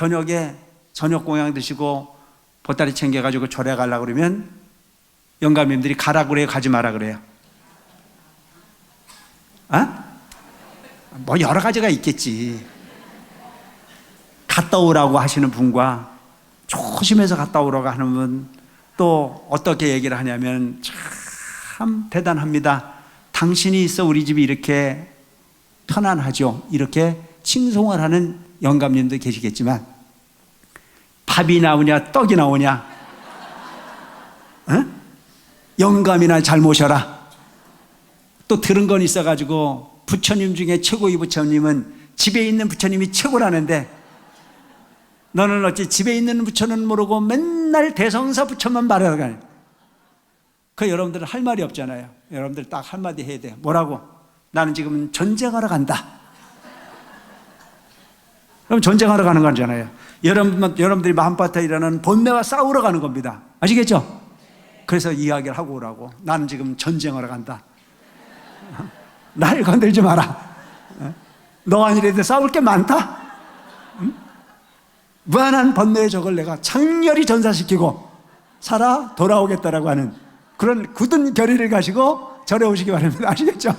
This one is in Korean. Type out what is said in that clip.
저녁에 저녁 공양 드시고 보따리 챙겨가지고 절에 가려고 그러면 영감님들이 가라 그래요, 가지 마라 그래요. 아? 뭐 여러 가지가 있겠지. 갔다 오라고 하시는 분과 조심해서 갔다 오라고 하는 분, 또 어떻게 얘기를 하냐면 참 대단합니다. 당신이 있어 우리 집이 이렇게 편안하죠. 이렇게 칭송을 하는 영감님도 계시겠지만 밥이 나오냐 떡이 나오냐? 어? 영감이나 잘 모셔라. 또 들은 건 있어가지고 부처님 중에 최고의 부처님은 집에 있는 부처님이 최고라는데 너는 어찌 집에 있는 부처는 모르고 맨날 대성사 부처만 말하가. 그 여러분들 할 말이 없잖아요. 여러분들 딱 한마디 해야 돼요 뭐라고? 나는 지금 전쟁하러 간다 그럼 전쟁하러 가는 거잖아요. 여러분, 여러분들이 마음밭에 일어나는 본내와 싸우러 가는 겁니다. 아시겠죠? 그래서 이야기를 하고 오라고. 나는 지금 전쟁하러 간다. 날 건들지 마라. 너 아니래도 싸울 게 많다? 응? 무한한 번뇌의 적을 내가 장렬히 전사시키고 살아 돌아오겠다라고 하는 그런 굳은 결의를 가지고 절에 오시기 바랍니다. 아시겠죠?